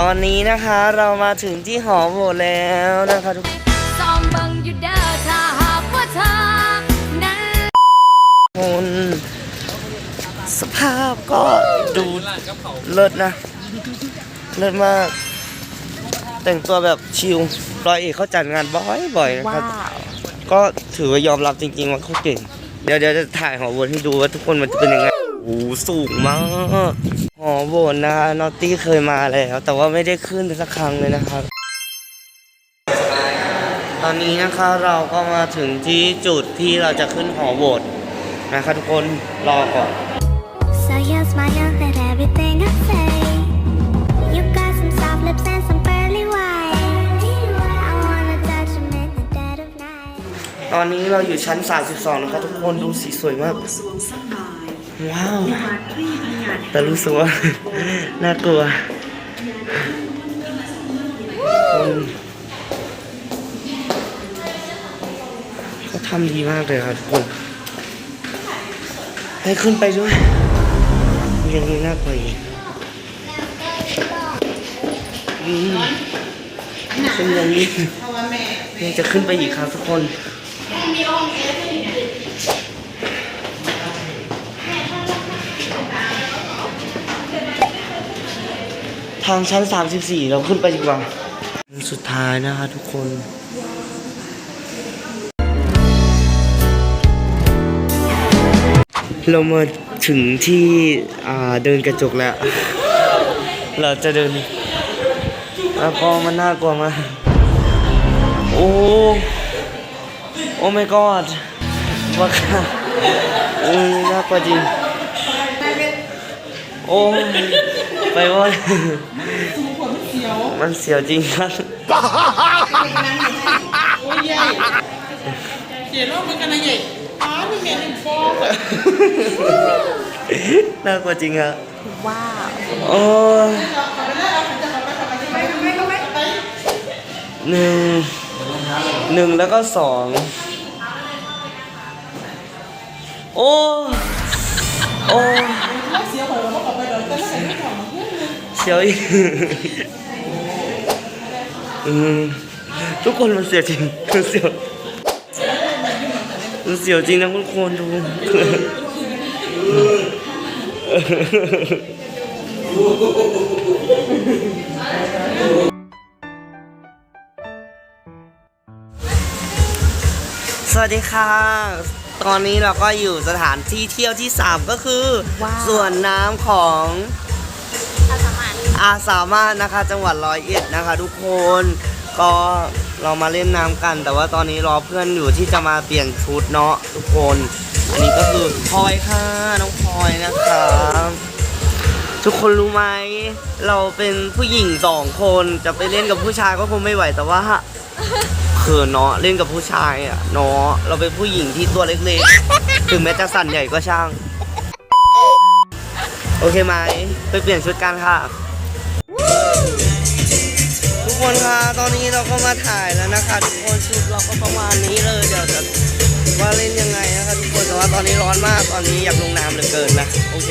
ตอนนี้นะคะเรามาถึงที่หอโหวตแล้วนะคะทุกซอมเบิงอยู่เด้อถ้าหากว่าเธอนั้นคนสภาพก็ดูเลิศนะ เลิศมาก แต่งตัวแบบชิลรอยเอกเขาจัดงานบ่อยๆนะครับ ก็ถือว่ายอมรับจริงๆว่าเขาเก่ง เดี๋ยวเดี๋ยวจะถ่ายหอโหวตให้ดูว่าทุกคนมันจะเป็นยังไง โอ้โหสูงมากหอโหวตนะคะนอตตี้เคยมาแล้ว แต่ว่าไม่ได้ขึ้นสักครั้งเลยนะครับ ตอนนี้นะคะเราก็มาถึงที่จุดที่เราจะขึ้นหอโหวตนะคะทุกคนรอก่อน So you smile at everything I say. You got some soft lips and some pearly white. I wanna touch them in the dead of night. ตอนนี้เราอยู่ชั้น 32 นะครับทุกคนดูสีสวยมาก ว้าว แต่รู้สึกว่า น่ากลัวเขาทำดีมากเลยครับทุกคนให้ขึ้นไปด้วยยังมีน่ากลัวอีกอืมขึ้นอย่างนี้ยังจะขึ้นไปอีกครับทุกคน ทางชั้น 34 เราขึ้นไปดีกว่าสุดท้ายนะคะทุกคนเรามาถึงที่อ่าเดินกระจกแล้ว เราจะเดินแล้วก็มันน่ากลัวมากโอ้โอ้ my god ว่าค่ะเออน่ากลัวจริง โอ้ย ไปวะมันเสียวจริงครับโอ้ยใหญ่เดี๋ยวเรามันกันนะใหญ่อ้าวมันเหม็นฟองน่ากลัวจริงครับว้าวโอ้ยหนึ่งหนึ่งแล้วก็สองโอ้ โอ้ เสียหอยเราบอกไปเดี๋ยวจะให้ไม่ถอนมาเพื่อนเลยเสียวอีกอืมทุกคนมันเสียวจริงมันเสียวมันเสียวจริงนะทุกคนดูสวัสดีค่ะ ตอนนี้เราก็อยู่สถานที่เที่ยวที่ 3 ก็คือส่วนน้ำของ อาสามารถนะคะจังหวัดร้อยเอ็ดนะคะ ทุกคนก็เรามาเล่นน้ำกัน แต่ว่าตอนนี้รอเพื่อนอยู่ที่จะมาเปลี่ยนชุดเนาะทุกคน อันนี้ก็คือพลอยค่ะน้องพลอยนะคะทุกคนรู้ไหมเราเป็นผู้หญิงสองคนจะไปเล่นกับผู้ชายก็คงไม่ไหวแต่ว่าเขินเนาะเล่นกับผู้ชายอะเนาะเราเป็นผู้หญิงที่ตัวเล็กๆ ถึงแม้จะสั่นใหญ่ก็ช่าง โอเคไหมไปเปลี่ยนชุดกันค่ะ ทุกคนคะตอนนี้เราก็มาถ่ายแล้วนะคะทุกคนชุดเราก็ประมาณนี้เลยเดี๋ยวจะว่าเล่นยังไงนะคะทุกคนแต่ว่าตอนนี้ร้อนมากตอนนี้อยากลงน้ำเหลือเกินนะโอเค